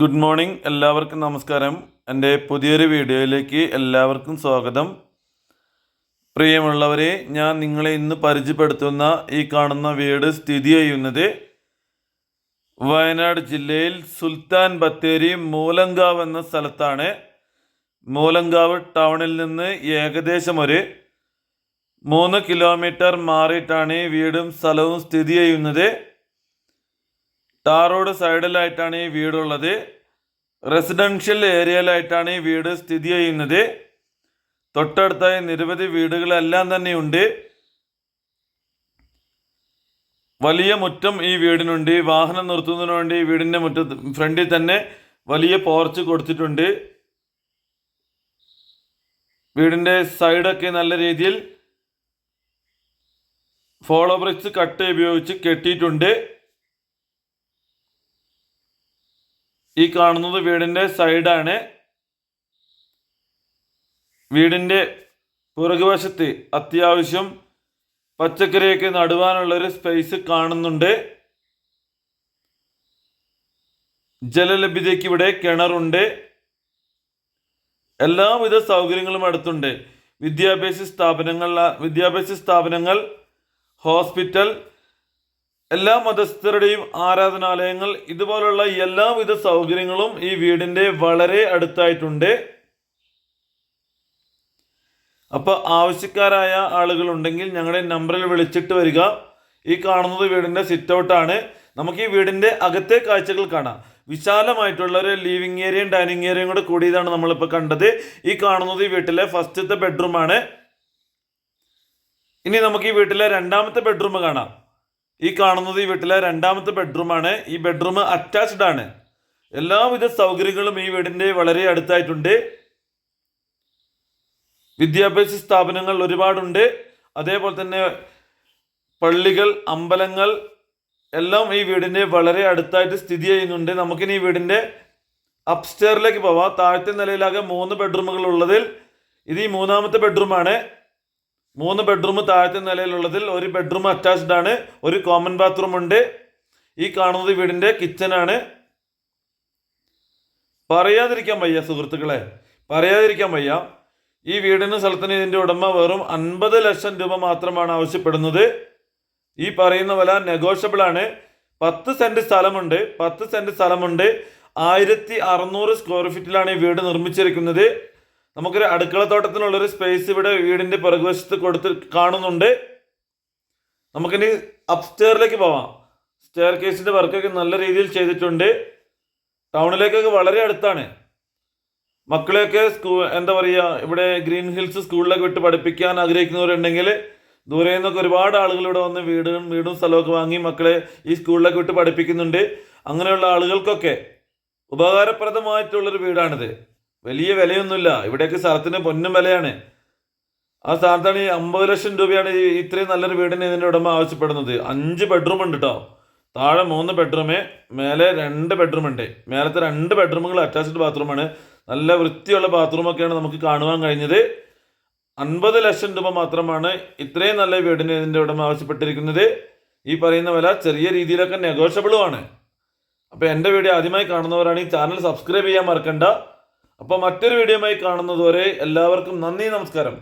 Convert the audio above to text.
Good morning എല്ലാവർക്കും നമസ്കാരം. എന്റെ പുതിയൊരു വീഡിയോയിലേക്ക് എല്ലാവർക്കും സ്വാഗതം. പ്രിയമുള്ളവരെ ഞാൻ നിങ്ങളെ ഇന്ന് പരിചയപ്പെടുത്തുന്ന ഈ കാണുന്ന വീട് സ്ഥിതി ചെയ്യുന്നത് വയനാട് ജില്ലയിൽ സുൽത്താൻ ബത്തേരി മൂലങ്കാവ് എന്ന സ്ഥലത്താണ്. മൂലങ്കാവ് ടൗണിൽ നിന്ന് ഏകദേശം ഒരു മൂന്ന് കിലോമീറ്റർ മാറിയിട്ടാണ് ഈ വീടും സ്ഥലവും സ്ഥിതി ചെയ്യുന്നത്. ടാർ റോഡ് സൈഡിലായിട്ടാണ് ഈ വീടുള്ളത്. റെസിഡൻഷ്യൽ ഏരിയയിലായിട്ടാണ് ഈ വീട് സ്ഥിതി ചെയ്യുന്നത്. തൊട്ടടുത്തായി നിരവധി വീടുകളെല്ലാം തന്നെയുണ്ട്. വലിയ മുറ്റം ഈ വീടിനുണ്ട്. വാഹനം നിർത്തുന്നതിന് വേണ്ടി ഈ വീടിന്റെ മുറ്റത്ത് ഫ്രണ്ടിൽ തന്നെ വലിയ പോർച്ച് കൊടുത്തിട്ടുണ്ട്. വീടിന്റെ സൈഡൊക്കെ നല്ല രീതിയിൽ ഫോളോ ബ്രിക്സ് കട്ട് ഉപയോഗിച്ച് കെട്ടിയിട്ടുണ്ട്. ഈ കാണുന്നത് വീടിന്റെ സൈഡാണ്. വീടിന്റെ പുറകുവശത്ത് അത്യാവശ്യം പച്ചക്കറിയൊക്കെ നടുവാനുള്ളൊരു സ്പേസ് കാണുന്നുണ്ട്. ജലലഭ്യതയ്ക്ക് ഇവിടെ കിണറുണ്ട്. എല്ലാവിധ സൗകര്യങ്ങളും അടുത്തുണ്ട്. വിദ്യാഭ്യാസ സ്ഥാപനങ്ങൾ വിദ്യാഭ്യാസ സ്ഥാപനങ്ങൾ ഹോസ്പിറ്റൽ എല്ലാ മതസ്ഥരുടെയും ആരാധനാലയങ്ങൾ ഇതുപോലുള്ള എല്ലാവിധ സൗകര്യങ്ങളും ഈ വീടിന്റെ വളരെ അടുത്തായിട്ടുണ്ട്. അപ്പോൾ ആവശ്യക്കാരായ ആളുകൾ ഉണ്ടെങ്കിൽ ഞങ്ങളുടെ നമ്പറിൽ വിളിച്ചിട്ട് വരിക. ഈ കാണുന്നത് വീടിന്റെ സിറ്റ് ഔട്ടാണ് നമുക്ക് ഈ വീടിന്റെ അകത്തെ കാഴ്ചകൾ കാണാം. വിശാലമായിട്ടുള്ള ഒരു ലിവിങ് ഏരിയയും ഡൈനിങ് ഏരിയയും കൂടെ കൂടിയതാണ് നമ്മളിപ്പോൾ കണ്ടത്. ഈ കാണുന്നത് ഈ വീട്ടിലെ ഫസ്റ്റത്തെ ബെഡ്റൂമാണ് ഇനി നമുക്ക് ഈ വീട്ടിലെ രണ്ടാമത്തെ ബെഡ്റൂം കാണാം. ഈ കാണുന്നത് ഈ വീട്ടിലെ രണ്ടാമത്തെ ബെഡ്റൂമാണ്. ഈ ബെഡ്റൂം അറ്റാച്ച്ഡ് ആണ്. എല്ലാവിധ സൗകര്യങ്ങളും ഈ വീടിന്റെ വളരെ അടുത്തായിട്ടുണ്ട്. വിദ്യാഭ്യാസ സ്ഥാപനങ്ങൾ ഒരുപാടുണ്ട്. അതേപോലെ തന്നെ പള്ളികൾ അമ്പലങ്ങൾ എല്ലാം ഈ വീടിന്റെ വളരെ അടുത്തായിട്ട് സ്ഥിതി ചെയ്യുന്നുണ്ട്. നമുക്കിനി ഈ വീടിന്റെ അപ്സ്റ്റെയറിലേക്ക് പോവാം. താഴത്തെ നിലയിലാകെ മൂന്ന് ബെഡ്റൂമുകൾ ഉള്ളതിൽ ഇത് ഈ മൂന്നാമത്തെ ബെഡ്റൂമാണ് മൂന്ന് ബെഡ്റൂം താഴത്തെ നിലയിലുള്ളതിൽ ഒരു ബെഡ്റൂം അറ്റാച്ച്ഡ് ആണ് ഒരു കോമൺ ബാത്റൂം ഉണ്ട്. ഈ കാണുന്നത് വീടിന്റെ കിച്ചനാണ് പറയാതിരിക്കാൻ വയ്യ സുഹൃത്തുക്കളെ പറയാതിരിക്കാൻ വയ്യ. ഈ വീടിന് സ്ഥലത്തിന് ഇതിന്റെ ഉടമ വെറും അൻപത് ലക്ഷം രൂപ മാത്രമാണ് ആവശ്യപ്പെടുന്നത്. ഈ പറയുന്ന വില നെഗോഷ്യബിൾ ആണ്. പത്ത് സെന്റ് സ്ഥലമുണ്ട് പത്ത് സെന്റ് സ്ഥലമുണ്ട്. ആയിരത്തി അറുന്നൂറ് സ്ക്വയർ ഫീറ്റിലാണ് ഈ വീട് നിർമ്മിച്ചിരിക്കുന്നത്. നമുക്കൊരു അടുക്കളത്തോട്ടത്തിനുള്ളൊരു സ്പേസ് ഇവിടെ വീടിന്റെ പിറകുവശത്ത് കൊടുത്ത് കാണുന്നുണ്ട്. നമുക്കിനി അപ്സ്റ്റെയറിലേക്ക് പോവാം. സ്റ്റെയർ കേസിന്റെ വർക്കൊക്കെ നല്ല രീതിയിൽ ചെയ്തിട്ടുണ്ട്. ടൗണിലേക്കൊക്കെ വളരെ അടുത്താണ്. മക്കളെയൊക്കെ സ്കൂ എന്താ പറയുക ഇവിടെ ഗ്രീൻ ഹിൽസ് സ്കൂളിലേക്ക് വിട്ട് പഠിപ്പിക്കാൻ ആഗ്രഹിക്കുന്നവരുണ്ടെങ്കിൽ ദൂരെ നിന്നൊക്കെ ഒരുപാട് ആളുകൾ ഇവിടെ വന്ന് വീടും വീടും സ്ഥലമൊക്കെ വാങ്ങി മക്കളെ ഈ സ്കൂളിലേക്ക് വിട്ട് പഠിപ്പിക്കുന്നുണ്ട്. അങ്ങനെയുള്ള ആളുകൾക്കൊക്കെ ഉപകാരപ്രദമായിട്ടുള്ളൊരു വീടാണിത്. വലിയ വിലയൊന്നുമില്ല. ഇവിടെയൊക്കെ സ്ഥലത്തിന് പൊന്നും വിലയാണ്. ആ സ്ഥാനത്താണ് ഈ അമ്പത് ലക്ഷം രൂപയാണ് ഇത്രയും നല്ലൊരു വീടിന് ഇതിന്റെ ഉടമ ആവശ്യപ്പെടുന്നത്. അഞ്ച് ബെഡ്റൂം ഉണ്ട് കേട്ടോ താഴെ മൂന്ന് ബെഡ്റൂമേ മേലെ രണ്ട് ബെഡ്റൂം ഉണ്ട്. മേലത്തെ രണ്ട് ബെഡ്റൂമുകൾ അറ്റാച്ച്ഡ് ബാത്റൂമാണ് നല്ല വൃത്തിയുള്ള ബാത്റൂമൊക്കെയാണ് നമുക്ക് കാണുവാൻ കഴിഞ്ഞത്. അൻപത് ലക്ഷം രൂപ മാത്രമാണ് ഇത്രയും നല്ല വീടിന് ഇതിന്റെ ഉടമ ആവശ്യപ്പെട്ടിരിക്കുന്നത്. ഈ പറയുന്ന വില ചെറിയ രീതിയിലൊക്കെ നെഗോഷ്യബിളുമാണ് അപ്പോൾ എന്റെ വീഡിയോ ആദ്യമായി കാണുന്നവരാണ് ഈ ചാനൽ സബ്സ്ക്രൈബ് ചെയ്യാൻ മറക്കണ്ട. അപ്പോൾ മറ്റൊരു വീഡിയോയുമായി കാണുന്നതുവരെ എല്ലാവർക്കും നന്ദി നമസ്കാരം.